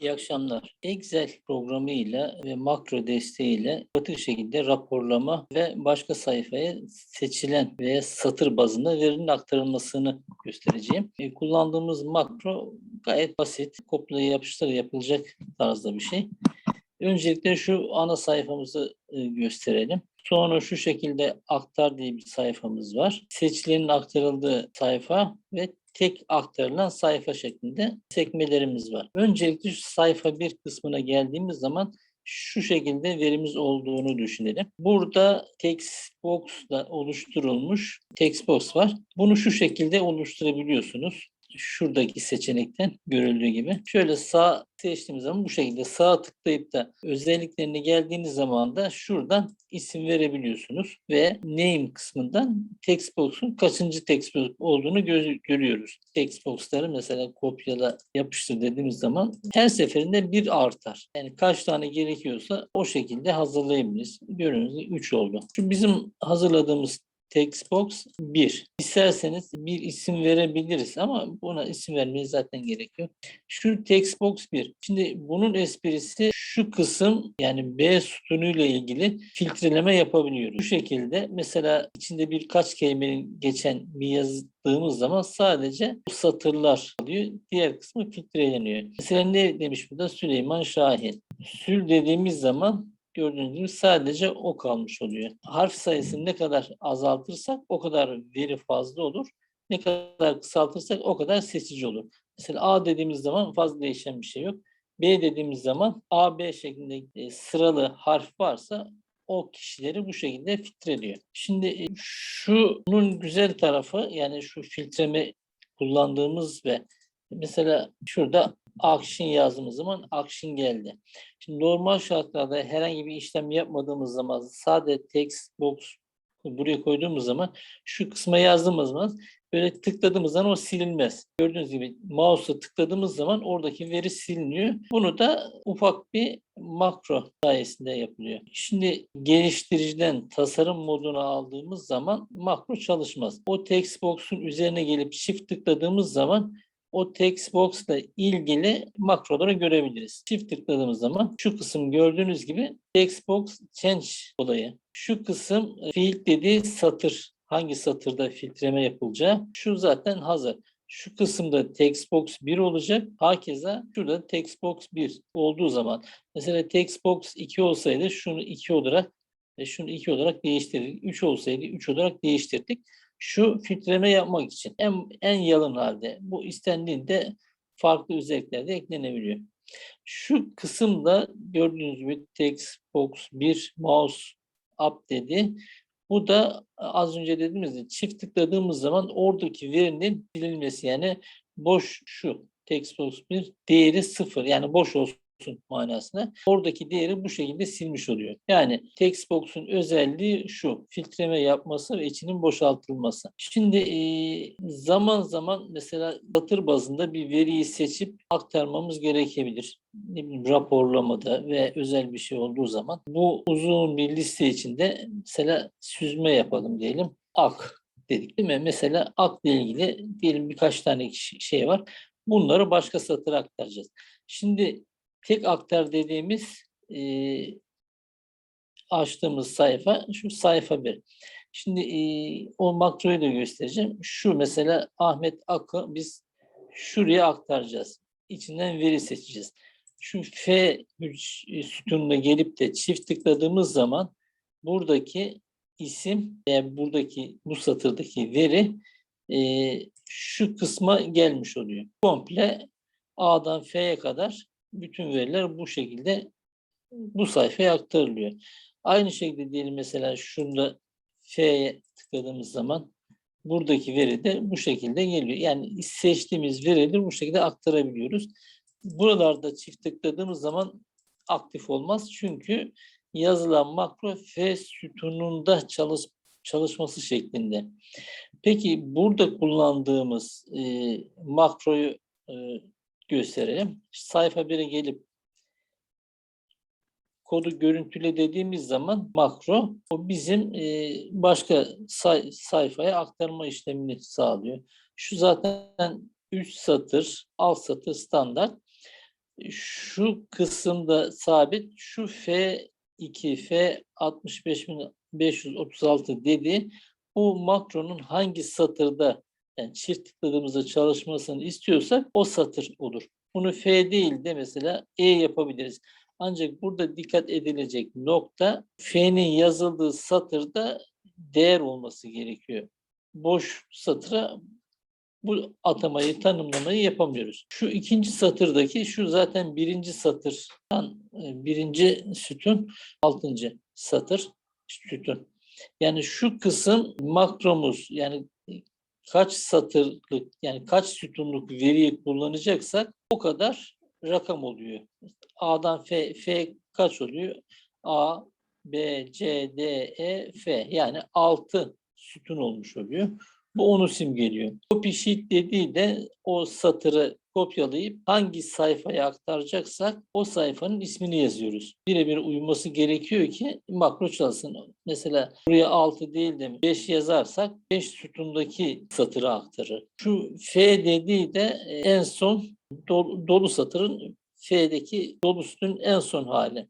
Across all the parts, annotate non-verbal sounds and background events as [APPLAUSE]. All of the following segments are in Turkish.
İyi akşamlar. Excel programıyla ve makro desteğiyle pratik şekilde raporlama ve başka sayfaya seçilen veya satır bazında verinin aktarılmasını göstereceğim. E, kullandığımız makro gayet basit. Kopyala yapıştır yapılacak tarzda bir şey. Öncelikle şu ana sayfamızı e, gösterelim. Sonra şu şekilde aktar diye bir sayfamız var. Seçilenin aktarıldığı sayfa ve tek aktarılan sayfa şeklinde sekmelerimiz var. Öncelikle şu sayfa bir kısmına geldiğimiz zaman şu şekilde verimiz olduğunu düşünelim. Burada text box da oluşturulmuş text box var. Bunu şu şekilde oluşturabiliyorsunuz şuradaki seçenekten görüldüğü gibi. Şöyle sağ seçtiğimiz zaman bu şekilde sağ tıklayıp da özelliklerine geldiğiniz zaman da şuradan isim verebiliyorsunuz ve name kısmından text box'un kaçıncı text box olduğunu gö- görüyoruz. Text box'ları mesela kopyala yapıştır dediğimiz zaman her seferinde bir artar. Yani kaç tane gerekiyorsa o şekilde hazırlayabiliriz. Gördüğünüz gibi 3 oldu. Şu bizim hazırladığımız Textbox 1. İsterseniz bir isim verebiliriz ama buna isim vermeye zaten gerek yok. Şu Textbox 1. Şimdi bunun esprisi şu kısım yani B sütunuyla ilgili filtreleme yapabiliyoruz. Bu şekilde mesela içinde birkaç kelimenin geçen bir yazdığımız zaman sadece bu satırlar alıyor. Diğer kısmı filtreleniyor. Mesela ne demiş burada? Süleyman Şahin. Sül dediğimiz zaman gördüğünüz gibi sadece o kalmış oluyor. Harf sayısını ne kadar azaltırsak o kadar veri fazla olur. Ne kadar kısaltırsak o kadar seçici olur. Mesela A dediğimiz zaman fazla değişen bir şey yok. B dediğimiz zaman A, B şeklinde e, sıralı harf varsa o kişileri bu şekilde filtreliyor. Şimdi e, şunun güzel tarafı yani şu filtreme kullandığımız ve mesela şurada action yazdığımız zaman action geldi. Şimdi normal şartlarda herhangi bir işlem yapmadığımız zaman sadece text box buraya koyduğumuz zaman şu kısma yazdığımız zaman böyle tıkladığımız zaman o silinmez. Gördüğünüz gibi mouse'a tıkladığımız zaman oradaki veri siliniyor. Bunu da ufak bir makro sayesinde yapılıyor. Şimdi geliştiriciden tasarım moduna aldığımız zaman makro çalışmaz. O text box'un üzerine gelip shift tıkladığımız zaman o text box ile ilgili makroları görebiliriz. Çift tıkladığımız zaman şu kısım gördüğünüz gibi text box change olayı. Şu kısım fiil dediği satır. Hangi satırda filtreme yapılacağı. Şu zaten hazır. Şu kısımda text box 1 olacak. Hakeza şurada text box 1 olduğu zaman mesela text box 2 olsaydı şunu 2 olarak ve şunu 2 olarak değiştirdik. 3 olsaydı 3 olarak değiştirdik şu filtreleme yapmak için en, en yalın halde bu istendiğinde farklı özellikler eklenebiliyor. Şu kısımda gördüğünüz gibi text box 1 mouse up dedi. Bu da az önce dediğimiz gibi çift tıkladığımız zaman oradaki verinin silinmesi yani boş şu text box 1 değeri sıfır yani boş olsun olsun manasına. Oradaki değeri bu şekilde silmiş oluyor. Yani textbox'un özelliği şu. Filtreme yapması ve içinin boşaltılması. Şimdi e, zaman zaman mesela satır bazında bir veriyi seçip aktarmamız gerekebilir. Ne bileyim raporlamada ve özel bir şey olduğu zaman bu uzun bir liste içinde mesela süzme yapalım diyelim. Ak dedik değil mi? Mesela akla ilgili diyelim birkaç tane şey var. Bunları başka satıra aktaracağız. Şimdi tek aktar dediğimiz e, açtığımız sayfa şu sayfa bir. Şimdi e, o makroyu da göstereceğim. Şu mesela Ahmet Akı biz şuraya aktaracağız. İçinden veri seçeceğiz. Şu F sütununa gelip de çift tıkladığımız zaman buradaki isim veya buradaki bu satırdaki veri e, şu kısma gelmiş oluyor. Komple A'dan F'ye kadar bütün veriler bu şekilde bu sayfaya aktarılıyor. Aynı şekilde diyelim mesela şunda F'ye tıkladığımız zaman buradaki veri de bu şekilde geliyor. Yani seçtiğimiz verileri bu şekilde aktarabiliyoruz. Buralarda çift tıkladığımız zaman aktif olmaz. Çünkü yazılan makro F sütununda çalış, çalışması şeklinde. Peki burada kullandığımız e, makroyu e, gösterelim. Sayfa 1'e gelip kodu görüntüle dediğimiz zaman makro o bizim e, başka say, sayfaya aktarma işlemini sağlıyor. Şu zaten 3 satır, alt satır standart. Şu kısımda sabit. Şu F2, F65536 dedi. Bu makronun hangi satırda yani çift tıkladığımızda çalışmasını istiyorsak o satır olur. Bunu F değil de mesela E yapabiliriz. Ancak burada dikkat edilecek nokta F'nin yazıldığı satırda değer olması gerekiyor. Boş satıra bu atamayı, tanımlamayı yapamıyoruz. Şu ikinci satırdaki, şu zaten birinci satırdan, e, birinci sütun, altıncı satır sütun. Yani şu kısım makromuz, yani kaç satırlık, yani kaç sütunluk veriyi kullanacaksak o kadar rakam oluyor. A'dan F, F kaç oluyor? A, B, C, D, E, F. Yani 6 sütun olmuş oluyor. Bu onu simgeliyor. Copy sheet dediği de o satırı kopyalayıp hangi sayfaya aktaracaksak o sayfanın ismini yazıyoruz. Birebir uyması gerekiyor ki makro çalışsın. Mesela buraya 6 değil de 5 yazarsak 5 sütundaki satırı aktarır. Şu F dediği de e, en son dolu, dolu satırın F'deki dolu sütunun en son hali.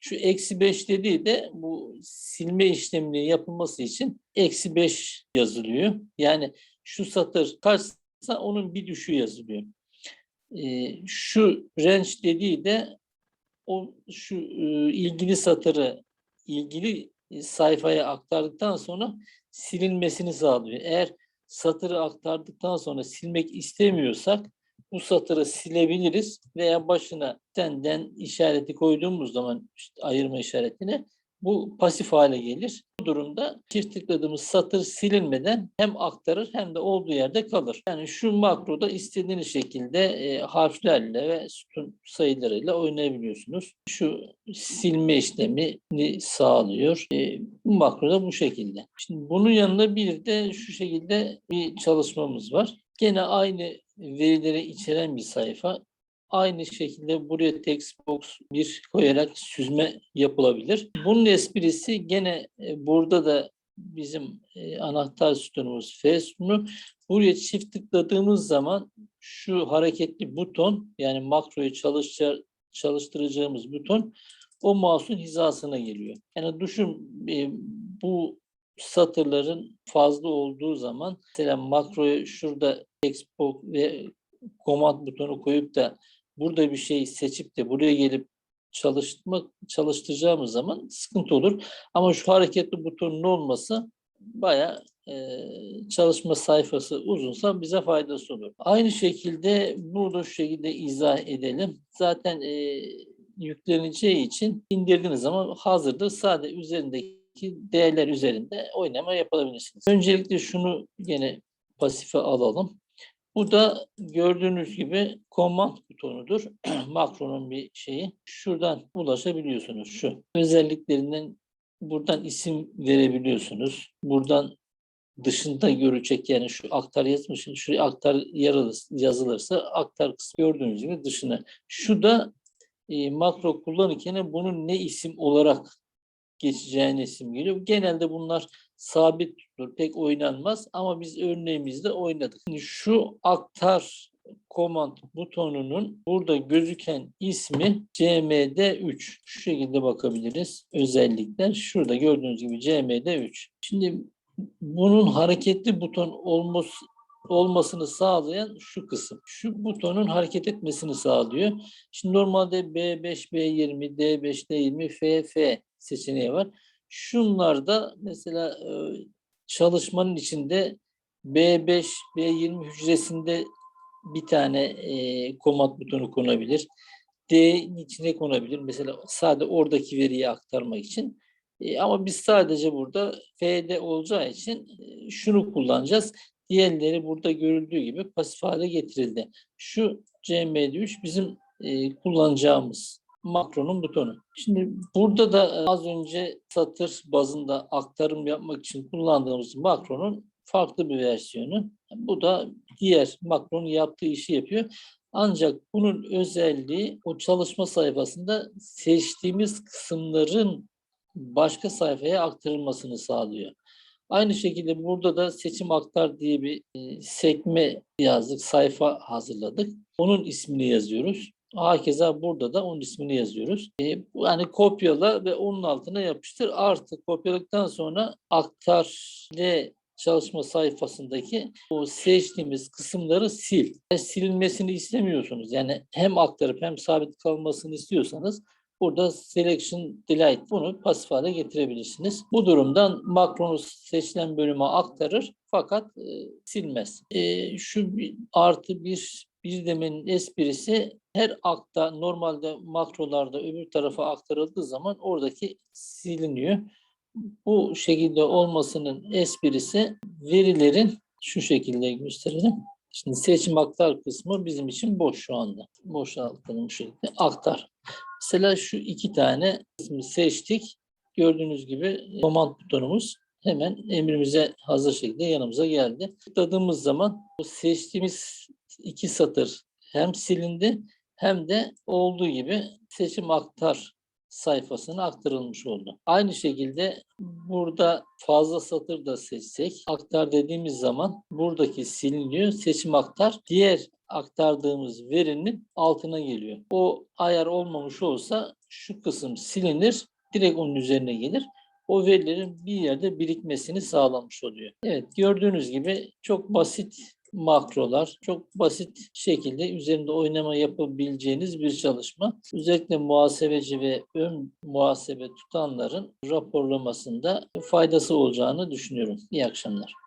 Şu eksi 5 dediği de bu silme işleminin yapılması için eksi 5 yazılıyor. Yani şu satır kaçsa onun bir düşüğü yazılıyor. Ee, şu range dediği de o şu e, ilgili satırı ilgili sayfaya aktardıktan sonra silinmesini sağlıyor. Eğer satırı aktardıktan sonra silmek istemiyorsak bu satırı silebiliriz veya başına senden işareti koyduğumuz zaman işte ayırma işaretine bu pasif hale gelir. Bu durumda çift tıkladığımız satır silinmeden hem aktarır hem de olduğu yerde kalır. Yani şu makroda istediğiniz şekilde e, harflerle ve sütun sayılarıyla oynayabiliyorsunuz. Şu silme işlemini sağlıyor. E, bu makroda bu şekilde. Şimdi bunun yanında bir de şu şekilde bir çalışmamız var. Gene aynı verileri içeren bir sayfa. Aynı şekilde buraya text box bir koyarak süzme yapılabilir. Bunun esprisi gene e, burada da bizim e, anahtar sütunumuz F sütunu. Buraya çift tıkladığımız zaman şu hareketli buton yani makroyu çalıştır, çalıştıracağımız buton o mouse'un hizasına geliyor. Yani düşün e, bu satırların fazla olduğu zaman mesela makroyu şurada export ve command butonu koyup da burada bir şey seçip de buraya gelip çalıştırmak çalıştıracağımız zaman sıkıntı olur. Ama şu hareketli butonun olması baya e, çalışma sayfası uzunsa bize faydası olur. Aynı şekilde burada şu şekilde izah edelim. Zaten e, yükleneceği için indirdiğiniz zaman hazırda sadece üzerindeki değerler üzerinde oynama yapabilirsiniz. Öncelikle şunu yine pasife alalım. Bu da gördüğünüz gibi command butonudur. [CLEARS THROAT] Makronun bir şeyi. Şuradan ulaşabiliyorsunuz şu. Özelliklerinden buradan isim verebiliyorsunuz. Buradan dışında görecek yani şu aktar yazmışın şuraya aktar yazılırsa aktar kısmı gördüğünüz gibi dışına. Şu da e, makro kullanırken bunun ne isim olarak geçeceğine isim geliyor. Genelde bunlar sabit tutulur. Pek oynanmaz ama biz örneğimizde oynadık. Şimdi şu aktar command butonunun burada gözüken ismi CMD3. Şu şekilde bakabiliriz. Özellikler şurada gördüğünüz gibi CMD3. Şimdi bunun hareketli buton olması olmasını sağlayan şu kısım. Şu butonun hareket etmesini sağlıyor. Şimdi normalde B5, B20, D5, D20, FF seçeneği var. Şunlarda mesela e, çalışmanın içinde B5, B20 hücresinde bir tane e, komut butonu konabilir. D'nin içine konabilir. Mesela sadece oradaki veriyi aktarmak için. E, ama biz sadece burada F'de olacağı için e, şunu kullanacağız. Diğerleri burada görüldüğü gibi pasif hale getirildi. Şu CMD3 bizim kullanacağımız makronun butonu. Şimdi burada da e, az önce satır bazında aktarım yapmak için kullandığımız makronun farklı bir versiyonu. Bu da diğer makronun yaptığı işi yapıyor. Ancak bunun özelliği o çalışma sayfasında seçtiğimiz kısımların başka sayfaya aktarılmasını sağlıyor. Aynı şekilde burada da seçim aktar diye bir e, sekme yazdık, sayfa hazırladık. Onun ismini yazıyoruz. Hakeza burada da onun ismini yazıyoruz. E, yani kopyala ve onun altına yapıştır. Artık kopyaladıktan sonra aktar ile çalışma sayfasındaki o seçtiğimiz kısımları sil. Ve silinmesini istemiyorsunuz. Yani hem aktarıp hem sabit kalmasını istiyorsanız burada selection delete bunu pasif hale getirebilirsiniz. Bu durumdan makronu seçilen bölüme aktarır fakat e, silmez. E, şu bir, artı bir bir demenin esprisi her akta normalde makrolarda öbür tarafa aktarıldığı zaman oradaki siliniyor. Bu şekilde olmasının esprisi verilerin şu şekilde gösterelim. Şimdi seçim aktar kısmı bizim için boş şu anda. Boşaltalım şu şekilde. Aktar. Mesela şu iki tane ismi seçtik. Gördüğünüz gibi command butonumuz hemen emrimize hazır şekilde yanımıza geldi. Tıkladığımız zaman bu seçtiğimiz iki satır hem silindi hem de olduğu gibi seçim aktar sayfasına aktarılmış oldu. Aynı şekilde burada fazla satır da seçsek aktar dediğimiz zaman buradaki siliniyor. Seçim aktar diğer aktardığımız verinin altına geliyor. O ayar olmamış olsa şu kısım silinir direkt onun üzerine gelir. O verilerin bir yerde birikmesini sağlamış oluyor. Evet gördüğünüz gibi çok basit makrolar çok basit şekilde üzerinde oynama yapabileceğiniz bir çalışma. Özellikle muhasebeci ve ön muhasebe tutanların raporlamasında faydası olacağını düşünüyorum. İyi akşamlar.